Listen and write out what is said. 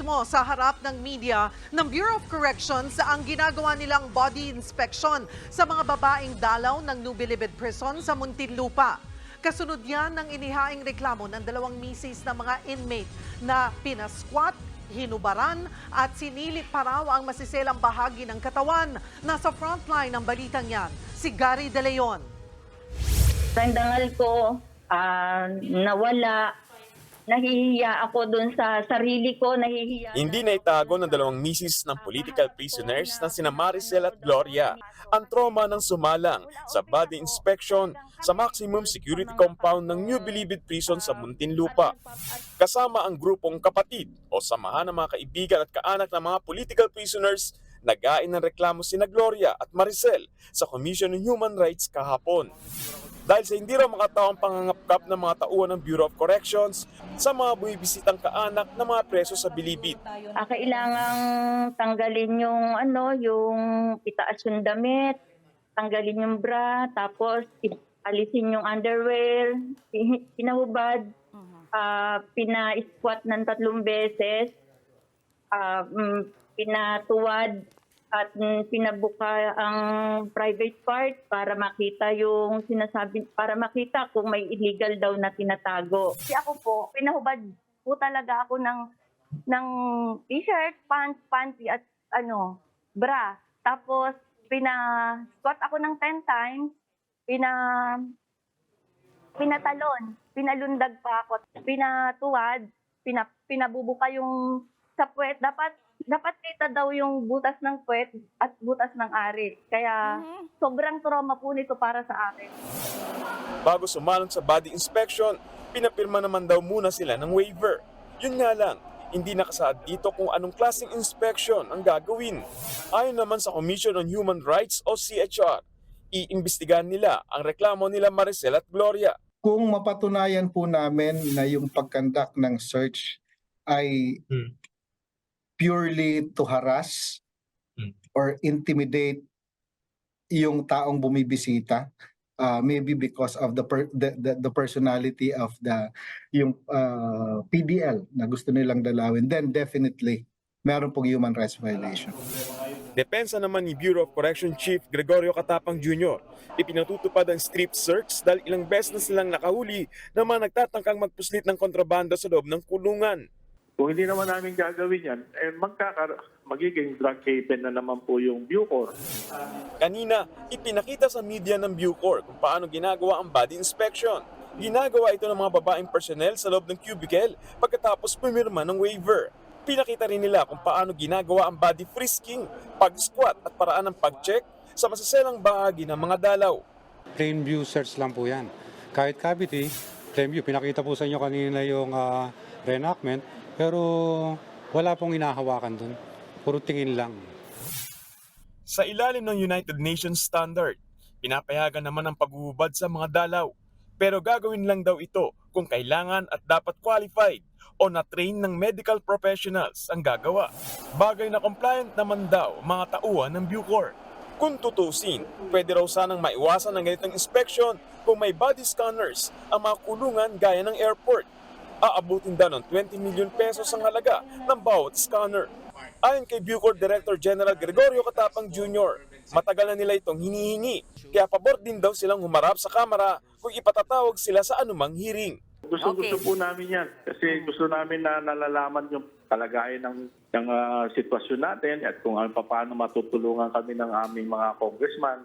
mismo sa harap ng media ng Bureau of Corrections ang ginagawa nilang body inspection sa mga babaeng dalaw ng New Bilibid Prison sa Muntinlupa. Kasunod yan ng inihaing reklamo ng dalawang misis na mga inmate na pinasquat, hinubaran at sinilip pa raw ang masiselang bahagi ng katawan. Nasa frontline ng balitang yan, si Gary De Leon. Tandangal ko, ah, nawala. Nahihiya ako dun sa sarili ko, nahihiya. Hindi na itago ng dalawang misis ng political prisoners na sina Maricel at Gloria ang trauma ng sumalang sa body inspection sa maximum security compound ng New Bilibid Prison sa Muntinlupa. Kasama ang grupong kapatid o samahan ng mga kaibigan at kaanak ng mga political prisoners nagain ng reklamo sina Gloria at Maricel sa Commission on Human Rights kahapon. Dahil sa hindi raw makataong pangangapkap ng mga tauhan ng Bureau of Corrections sa mga bumibisitang kaanak ng mga preso sa Bilibid. Ah, kailangang tanggalin yung ano, yung itaas yung damit, tanggalin yung bra, tapos alisin yung underwear, pi- pinahubad, ah, pina-squat ng tatlong beses, mm, pinatuwad at pinabuka ang private part para makita yung sinasabi para makita kung may illegal daw na tinatago. Kasi ako po, pinahubad po talaga ako ng ng t-shirt, pants, panty at ano, bra. Tapos pina-squat ako ng 10 times, pina pinatalon, pinalundag pa ako, pinatuwad, pina, pinabubuka yung sa puwet. Dapat dapat kita daw yung butas ng puwet at butas ng ari. Kaya sobrang trauma po nito para sa akin. Bago sumalong sa body inspection, pinapirma naman daw muna sila ng waiver. Yun nga lang, hindi nakasaad dito kung anong klaseng inspection ang gagawin. Ayon naman sa Commission on Human Rights o CHR, iimbestigahan nila ang reklamo nila Maricel at Gloria. kung mapatunayan po namin na yung pagkandak ng search ay Hmm. Purely to harass Hmm. or intimidate yung taong bumibisita uh, maybe because of the, per, the, the the personality of the yung uh, PDL na gusto nilang dalawin then definitely meron pong human rights violation. Depensa naman ni Bureau of Correction Chief Gregorio Katapang Jr. Ipinatutupad ang strip search dahil ilang beses na silang nakahuli na mga nagtatangkang magpuslit ng kontrabando sa loob ng kulungan. Kung hindi naman namin gagawin yan, eh magkakar magiging drug haven na naman po yung Bucor. Kanina, ipinakita sa media ng Bucor kung paano ginagawa ang body inspection. Ginagawa ito ng mga babaeng personnel sa loob ng cubicle pagkatapos pumirma ng waiver. Pinakita rin nila kung paano ginagawa ang body frisking, pag-squat at paraan ng pag-check sa masaselang bahagi ng mga dalaw. plain view search lang po yan. Kahit cavity, plain view. Pinakita po sa inyo kanina yung ah, reenactment, pero wala pong inahawakan dun. Puro tingin lang. Sa ilalim ng United Nations Standard, pinapayagan naman ang paghuhubad sa mga dalaw. Pero gagawin lang daw ito kung kailangan at dapat qualified o na-train ng medical professionals ang gagawa. Bagay na compliant naman daw mga tauhan ng Bucor. Kung tutusin, pwede raw sanang maiwasan ang ganitong inspection kung may body scanners ang mga kulungan gaya ng airport. Aabutin daw ng 20 million pesos ang halaga ng bawat scanner. Ayon kay Bucor Director General Gregorio Katapang Jr., matagal na nila itong hinihingi, kaya pabor din daw silang humarap sa kamera kung ipatatawag sila sa anumang hearing. Gusto-gusto Okay. po namin yan kasi gusto namin na nalalaman yung kalagayan ng, ng ah, sitwasyon natin at kung ano, paano matutulungan kami ng aming mga congressman